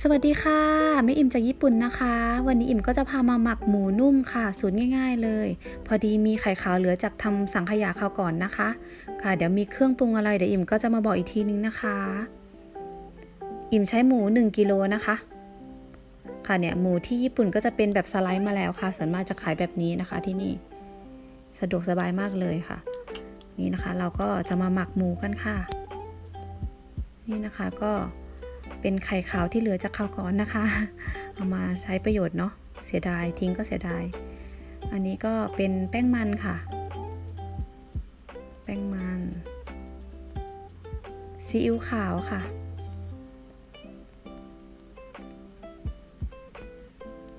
สวัสดีค่ะแม่อิ่มจากญี่ปุ่นนะคะ วันนี้อิ่มก็จะพามาหมักหมูนุ่มค่ะ สูตรง่าย ๆ เลย พอดีมีไข่ขาวเหลือจากทำสังขยาคราวก่อนนะคะ ค่ะ เดี๋ยวมีเครื่องปรุงอะไรเดี๋ยวอิ่มก็จะมาบอกอีกทีนึงนะคะ อิ่มใช้หมู 1กิโลนะคะ ค่ะเนี่ยหมูที่ญี่ปุ่นก็จะเป็นแบบสไลด์มาแล้วค่ะ ส่วนมากจะขายแบบนี้นะคะที่นี่ สะดวกสบายมากเลยค่ะ นี่นะคะ เราก็จะมาหมักหมูกันค่ะ นี่นะคะก็ เป็นไข่ขาวที่เหลือจากข้าวก่อนนะคะ เอามาใช้ประโยชน์เนาะเสียดายทิ้งก็เสียดาย อันนี้ก็เป็นแป้งมันค่ะ แป้งมันซีอิ๊วขาวค่ะ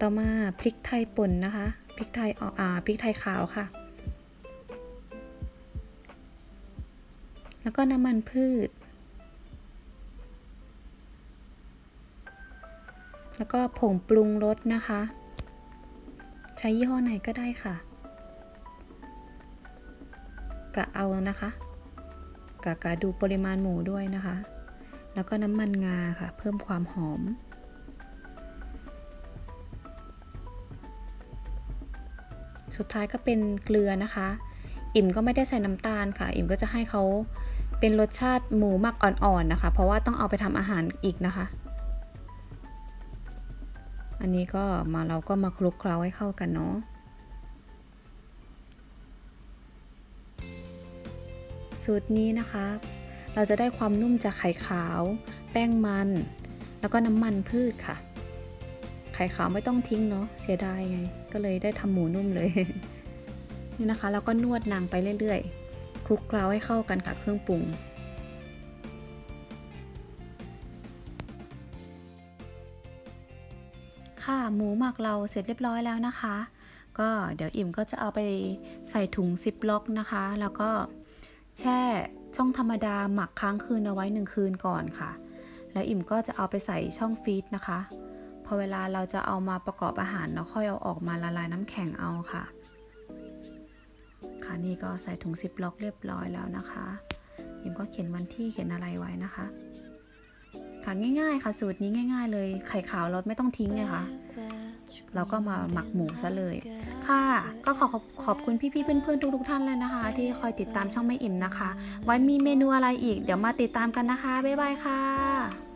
ต่อมาพริกไทยป่นนะคะพริกไทยอ่ออ่าพริกไทยขาวค่ะ แล้วก็น้ำมันพืช แล้วก็ผงปรุงรสนะคะ ใช้ยี่ห้อไหนก็ได้ค่ะ กะเอานะคะกะกะดูปริมาณหมูด้วยนะคะ แล้วก็น้ำมันงาค่ะ เพิ่มความหอมสุดท้ายก็เป็นเกลือนะคะ อิ่มก็ไม่ได้ใส่น้ำตาลค่ะ อิ่มก็จะให้เขาเป็นรสชาติหมูหมักอ่อนๆนะคะ เพราะว่าต้องเอาไปทำอาหารอีกนะคะ อันนี้ก็มาเราก็มาคลุกเคล้าให้เข้ากันเนาะสูตรนี้นะคะ เราจะได้ความนุ่มจากไข่ขาว แป้งมัน แล้วก็น้ำมันพืชค่ะ ไข่ขาวไม่ต้องทิ้งเนาะเสียดายไง ก็เลยได้ทำหมูนุ่มเลย นี่นะคะแล้วก็นวดนางไปเรื่อยๆคลุกเคล้าให้เข้ากันค่ะเครื่องปรุง ค่ะ หมูหมักเราเสร็จเรียบร้อยแล้วนะคะ ก็เดี๋ยวอิ่มก็จะเอาไปใส่ถุงซิปล็อกนะคะ แล้วก็แช่ช่องธรรมดาหมักค้างคืนเอาไว้หนึ่งคืนก่อนค่ะ แล้วอิ่มก็จะเอาไปใส่ช่องฟรีซนะคะ พอเวลาเราจะเอามาประกอบอาหารเราค่อยเอาออกมาละลายน้ำแข็งเอาค่ะ ค่ะนี่ก็ใส่ถุงซิปล็อกเรียบร้อยแล้วนะคะ อิ่มก็เขียนวันที่เขียนอะไรไว้นะคะ ค่ะง่ายๆค่ะ สูตรนี้ง่าย ๆ เลย ไข่ขาวเราไม่ต้องทิ้งเลยค่ะเราก็มาหมักหมูซะเลย ค่ะ ก็ขอขอบขอบคุณพี่ๆเพื่อนๆทุกๆท่านเลยนะคะ ที่คอยติดตามช่องไม่อิ่มนะคะ ไว้มีเมนูอะไรอีก เดี๋ยวมาติดตามกันนะคะ บ๊ายบายค่ะ